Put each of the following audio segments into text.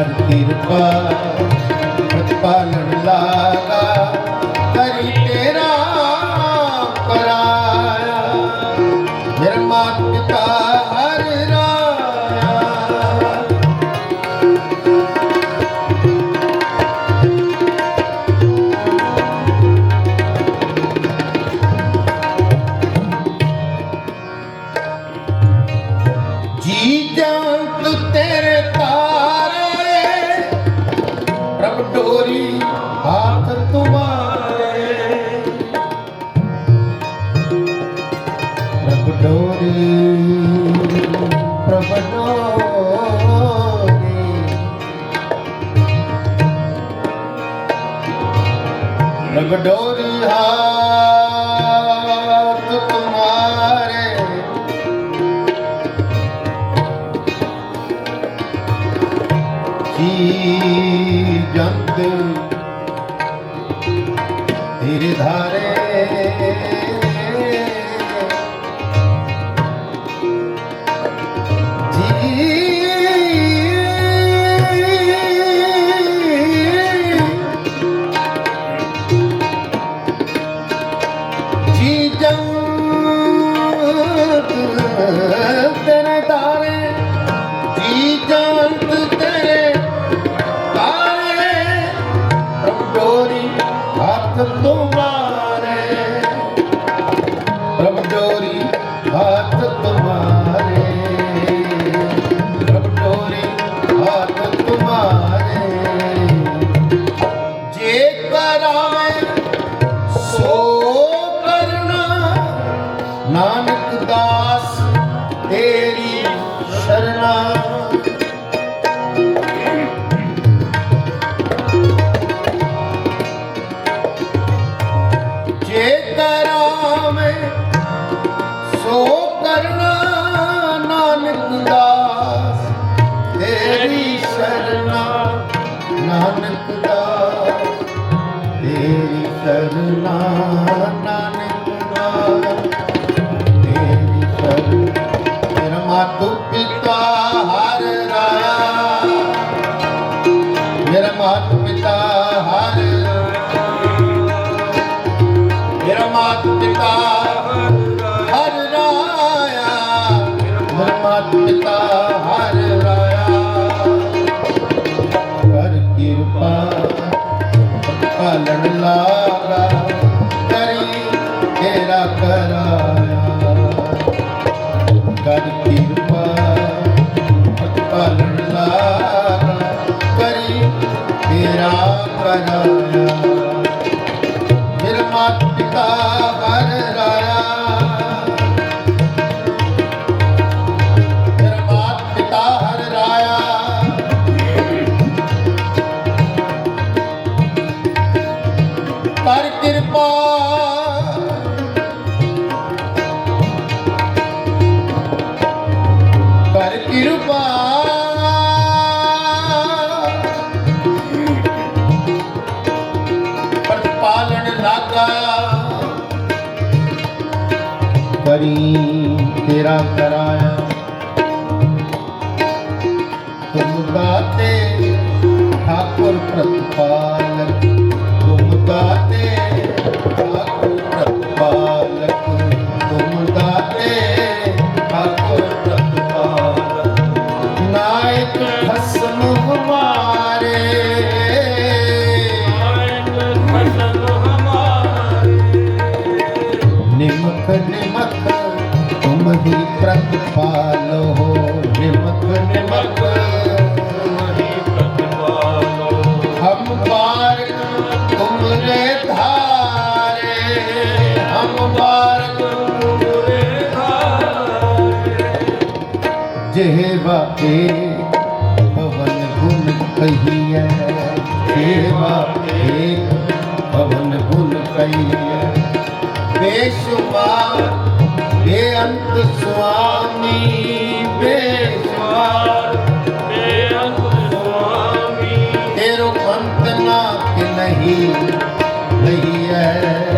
ਹਰ ਕਿਰਪਾ ਪ੍ਰਤਪਾਲ गोरी हाथ तुम्हारे प्रभ डोरी प्रभ डोरी प्रभ डोरी हाथ ગિરધારે ਸੋ ਕਰਨਾ ਨਾਨਕ ਦਾਸ ਤੇਰੀ ਸਰਨਾ ਨਾਨਕ ਦਾਸ ਤੇਰੀ ਸਰਨਾ ਨਾਨਕ ਮਤਿਤਾ ਕਰ ਕਿਰਪਾ ਕਾਲਣ ਲਾਗਾ ਕਰਾਇਆ। ਕਰ ਕਿਰਪਾ ਕਾਲਣ ਕਰੀ ਤੇਰਾ ਕਰਾਇਆ। ਮੇਰਾ ਮਤਿਤਾ ਪ੍ਰਤਪਾਲਕ ਤੁਮ ਦਾਤੇ ਠਾਕੁਰ ਪ੍ਰਤਪਾਲਕ ਤੁਮ ਦਾਤੇ ਠਾਕੁਰ ਪ੍ਰਤਪਾਲਕ ਨਾਇਕ ਹਸਮ ਹਮਾਰੇ। ਨਾਇਕ ਹਸਮ ਹਮਾਰੇ। ਨਿਮਕ ਨਿਮਕ ਤੁਮ ਹੀ ਪ੍ਰਤ ਤੁਮਰੇ ਧਾਰੇ ਹਮ ਬਾਰਕ ਤੁਮਰੇ ਧਾਰੇ ਜਿਹੇ ਵਾਕੇ ਪਵਨ ਗੁਣ ਕਹੀਐ ਜਿਹੇ ਵਾਕੇ ਪਵਨ ਗੁਣ ਕਹੀਐ ਬੇਸ਼ੁਮਾਰ ਬੇਅੰਤ ਸੁਆਮੀ ਬੇਸ਼ੁਮਾਰ ਰਹੀ ਹੈ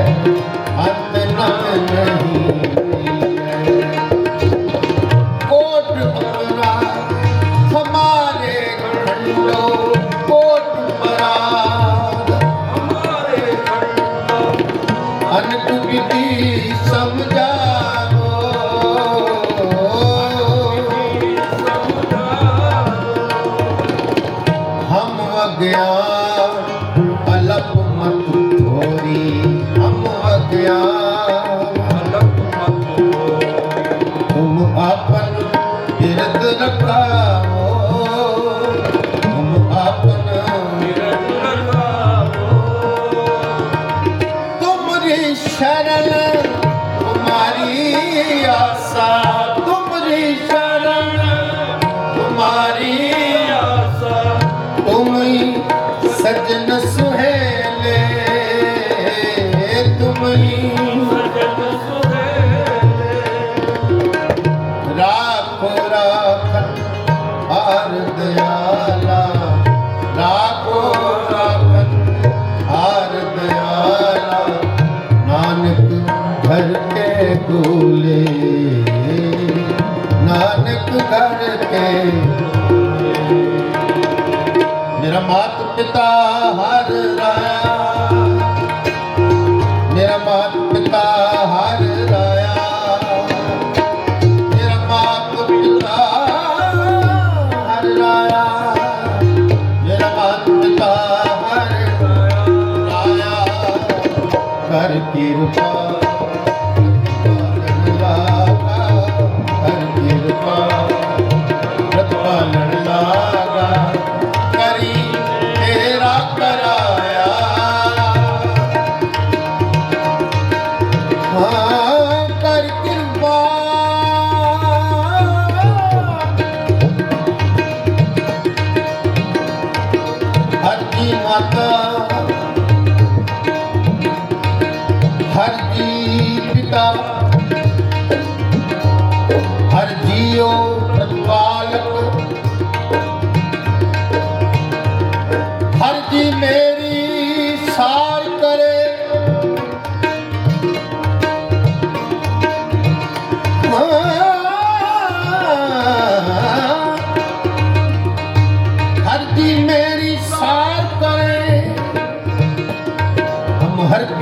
you, Paul.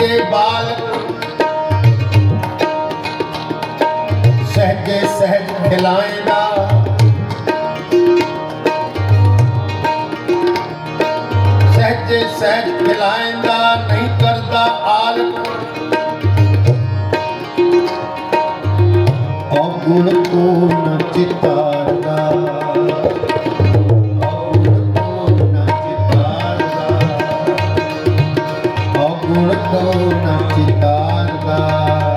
ਕੇ ਬਾਲਕ ਸਹਜੇ ਸਹਜ ਖਿਲਾਏਗਾ ਸਹਜੇ ਸਹਜ ਖਿਲਾਏਗਾ ਨਹੀਂ ਕਰਦਾ ਆਲਕ ਔ ਗੁਣ ਕੋ ગુણ કૌ નથી તારતા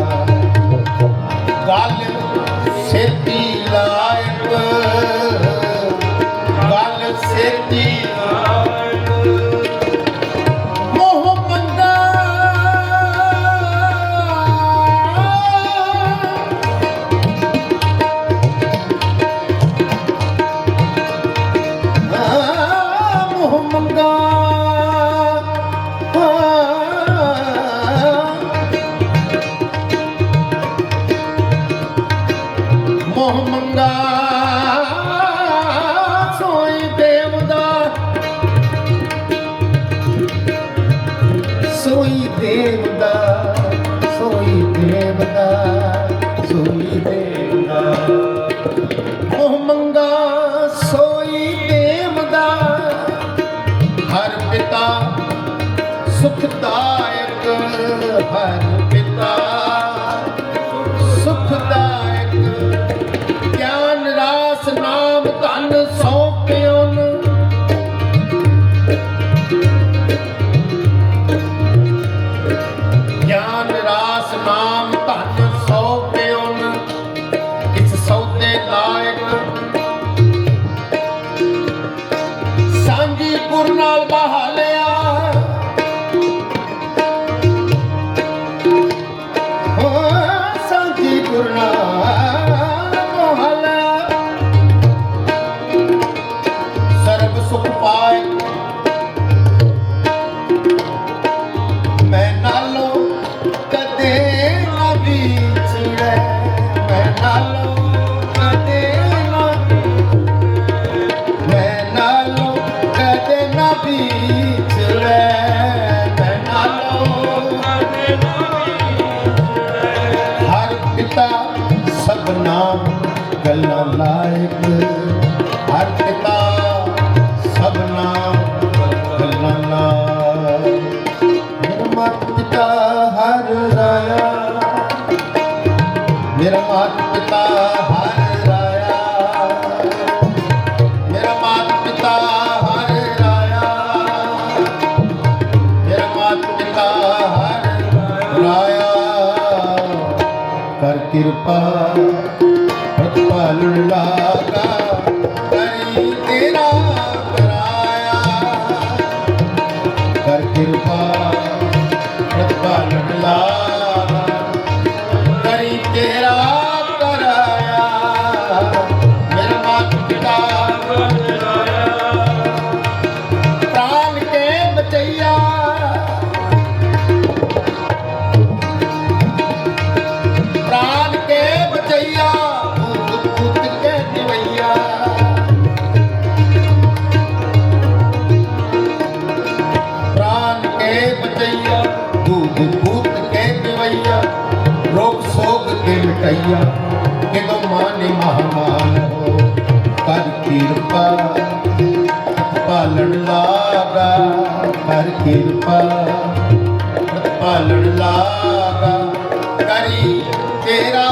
Gracias. ਲਈਆ ਦੂਬ ਭੂਤ ਕੇ ਪਿਵਈਆ ਰੋਗ ਸੋਗ ਕੇ ਮਿਟਈਆ ਕਿਦੋਂ ਮਾਨੇ ਮਹਮਾਨ ਹੋ ਕਰ ਕਿਰਪਾ, ਪਾਲਣ ਲਾਗਾ, ਕਰ ਕਿਰਪਾ, ਪਾਲਣ ਲਾਗਾ, ਕਰੀ ਤੇਰਾ